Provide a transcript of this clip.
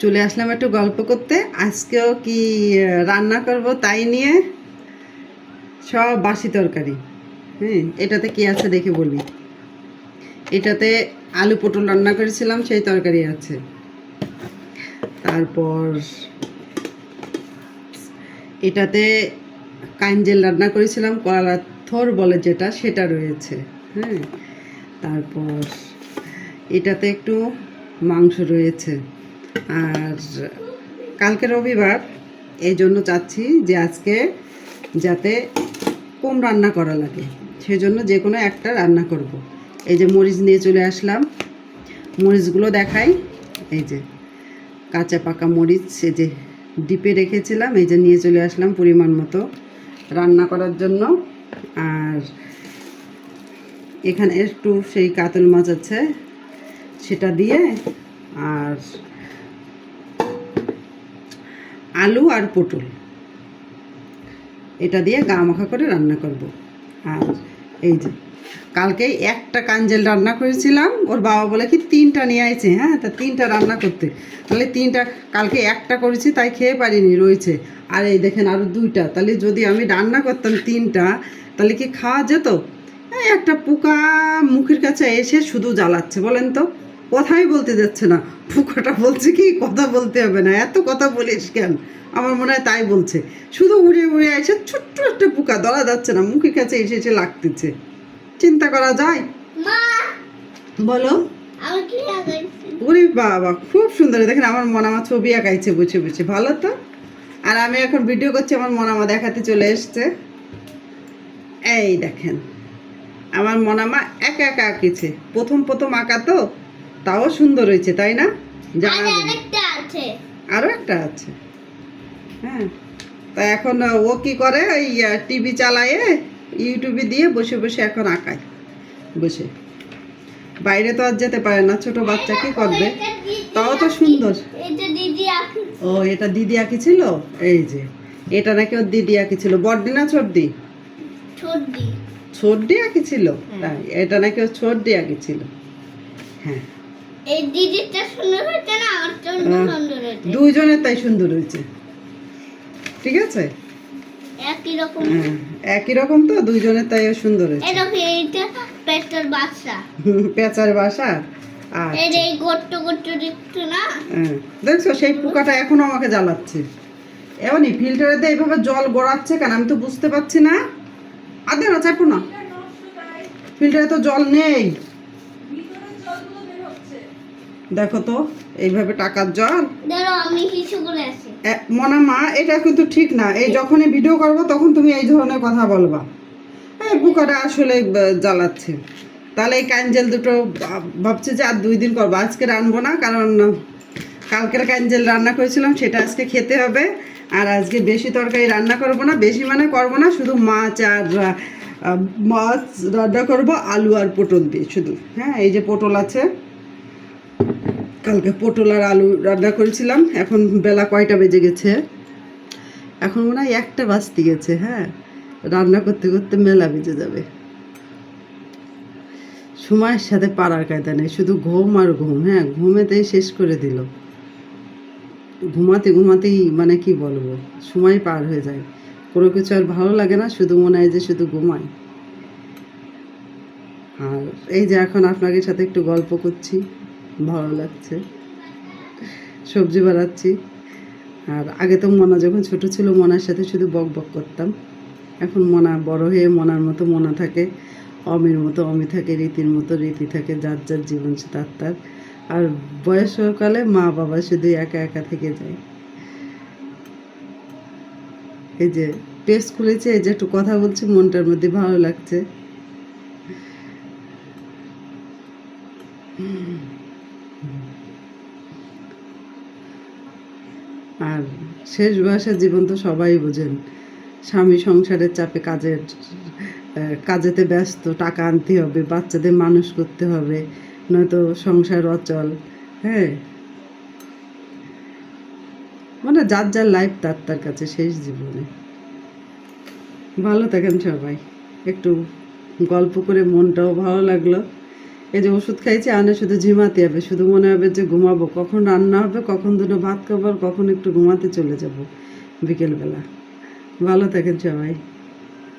চলে আসলাম একটু গল্প করতে। আজকেও কি রান্না করব তাই নিয়ে? সব বাসি তরকারি। হ্যাঁ এটাতে কি আছে দেখে বলি এটাতে আলু পটল রান্না করেছিলাম, সেই তরকারি আছে। তারপর এটাতে কাঞ্জেল রান্না করেছিলাম, কলা থর বলে যেটা, সেটা রয়েছে। হ্যাঁ তারপর এটাতে একটু মাংস রয়েছে। আর কালকে রবিবার এই জন্য চাচ্ছি যে আজকে যাতে কম রান্না করা লাগে। সেই জন্য যে কোনো একটা রান্না করব। এই যে মরিচ নিয়ে চলে আসলাম। মরিচগুলো দেখাই। এই যে কাঁচা পাকা মরিচ এই যে ডিপে রেখেছিলাম, এই যে নিয়ে চলে আসলাম পরিমাণ মতো রান্না করার জন্য। আর এখানে একটু সেই কাতল মাছ আছে, সেটা দিয়ে আর আলু আর পটল। এটা দিয়ে গা মাখা করে রান্না করব। আর এই যে কালকে একটা কাঞ্জেল রান্না করেছিলাম। ওর বাবা বলে কি তিনটা নিয়ে আইছে? হ্যাঁ তা তিনটা রান্না করতে। তাহলে তিনটা, কালকে একটা করেছি, তাই খেয়ে পারিনি, রয়েছে। আর এই দেখেন আরও দুইটা। তাহলে যদি আমি রান্না করতাম তিনটা, তাহলে কি খাওয়া যেত? একটা পোকা মুখের কাছে এসে শুধু জ্বালাচ্ছে, বলেন তো। কথাই বলতে যাচ্ছে না। পোকাটা বলছে কি কথা বলতে হবে না। এত কথা বলিস কেন? আমার মনে হয় তাই বলছে। শুধু উড়ে উড়ে এসে ছোট্ট একটা পোকা ধরা যাচ্ছে না মুখের কাছে এসে এসে লাগতেছে। চিন্তা করা যায়? বলো। ওরে বাবা খুব সুন্দর। দেখেন আমার মন আমার ছবি আঁকাইছে বসে বসে ভালো তো? আর আমি এখন ভিডিও করছি আমার মনামা দেখাতে চলে এসছে। এই দেখেন আমার মনামা একা একা আঁকিছে। প্রথম প্রথম আঁকা তো? তাও সুন্দর হয়েছে তাই না? আর জানা আছে। আরও একটা আছে। হ্যাঁ তা এখন ও কি করে? ওই টিভি চালায়ে ইউটিউবে দিয়ে বসে বসে এখন আঁকায়। বসে। বাইরে তো আর যেতে পারে না ছোট বাচ্চা কি করবে? তাও তো সুন্দর। ও এটা দিদি আঁকি ও এটা দিদি আঁকিছিল? এই যে এটা নাকি ওর দিদি আঁকিছিল। বড়দি না ছোটদি? ছোটদি। ছোটদি আঁকিছিল? তাই এটা নাকি ওর ছোটদি আঁকিছিল। হ্যাঁ। এই দিদিটা সুন্দর হয়েছে না? আমার। সুন্দর হয়েছে। দুইজনের তাই সুন্দর হয়েছে। ঠিক আছে? একই রকম। হ্যাঁ একই রকম তো দুইজনের তাই সুন্দর হয়েছে। এরকম এইটা পেঁচার বাসা। এই যে এই গোট্ট গোট্ট দেখছ না? হ্যাঁ, দেখছ সেই পোকাটা এখনও আমাকে জ্বালাচ্ছে। এমনই ফিল্টারেতে এইভাবে জল গড়াচ্ছে কেন? আমি তো বুঝতে পারছি না। আর দেখ চাপো না। ফিল্টারে তো জল নেই। দেখো তো এইভাবে টাকার জল। মনা মা এটা কিন্তু ঠিক না। এই যখনই ভিডিও করব তখন তুমি এই ধরনের কথা বলবা। হ্যাঁ বুকাটা আসলে জ্বালাচ্ছে। তাহলে এই ক্যাঞ্জেল দুটো ভাবছে যে আর দুই দিন করব। আজকে রানবো না কারণ কালকের ক্যাঞ্জেল রান্না করেছিলাম সেটা আজকে খেতে হবে। আর আজকে বেশি তরকারি রান্না করব না বেশি মানে করব না শুধু মাছ আর মাছ রান্না করব আলু আর পটল দিয়ে শুধু। হ্যাঁ এই যে পটল আছে। কালকে পটল আর আলু রান্না করেছিলাম। এখন বেলা কয়টা বেজে গেছে? এখন মনে হয় একটা বাজতে গেছে হ্যাঁ? রান্না করতে করতে মেলা বেজে যাবে। সময়ের সাথে পাড়ার কায়দা নেই, শুধু ঘুম আর ঘুম হ্যাঁ? ঘুমেতেই শেষ করে দিল। ঘুমাতে ঘুমাতেই মানে কি বলব, সময় পার হয়ে যায়। কোনো কিছু আর ভালো লাগে না, শুধু মনে হয় যে শুধু ঘুমাই। আর এই যে এখন আপনাদের সাথে একটু গল্প করছি। ভালো লাগছে। সবজি বানাচ্ছি। আর আগে তো মনা যখন ছোট ছিল, মনার সাথে শুধু বক বক করতাম। এখন মনা বড় হয়ে মনার মতো মনা থাকে। অমির মতো অমি থাকে, রীতির মতো রীতি থাকে, যার যার জীবন সে তার তার। আর বয়সকালে মা বাবা শুধু একা একা থেকে যায়। এই যে পেস্ট খুলেছে এই যে একটু কথা বলছি, মনটার মধ্যে ভালো লাগছে। আর শেষ বয়সের জীবন তো সবাই বোঝেন। স্বামী সংসারের চাপে কাজের কাজেতে ব্যস্ত, টাকা আনতে হবে, বাচ্চাদের মানুষ করতে হবে, নয়তো সংসার অচল হ্যাঁ? মানে যার যার লাইফ তার তার কাছে শেষ জীবনে। ভালো থাকেন সবাই। একটু গল্প করে মনটাও ভালো লাগল। এই যে ওষুধ খাইছি, আনে শুধু ঝিমাতে হবে, শুধু মনে হবে যে ঘুমাবো। কখন রান্না হবে, কখন দুটো ভাত খাব, আর কখন একটু ঘুমাতে চলে যাব বিকেলবেলা। ভালো থাকেন সবাই।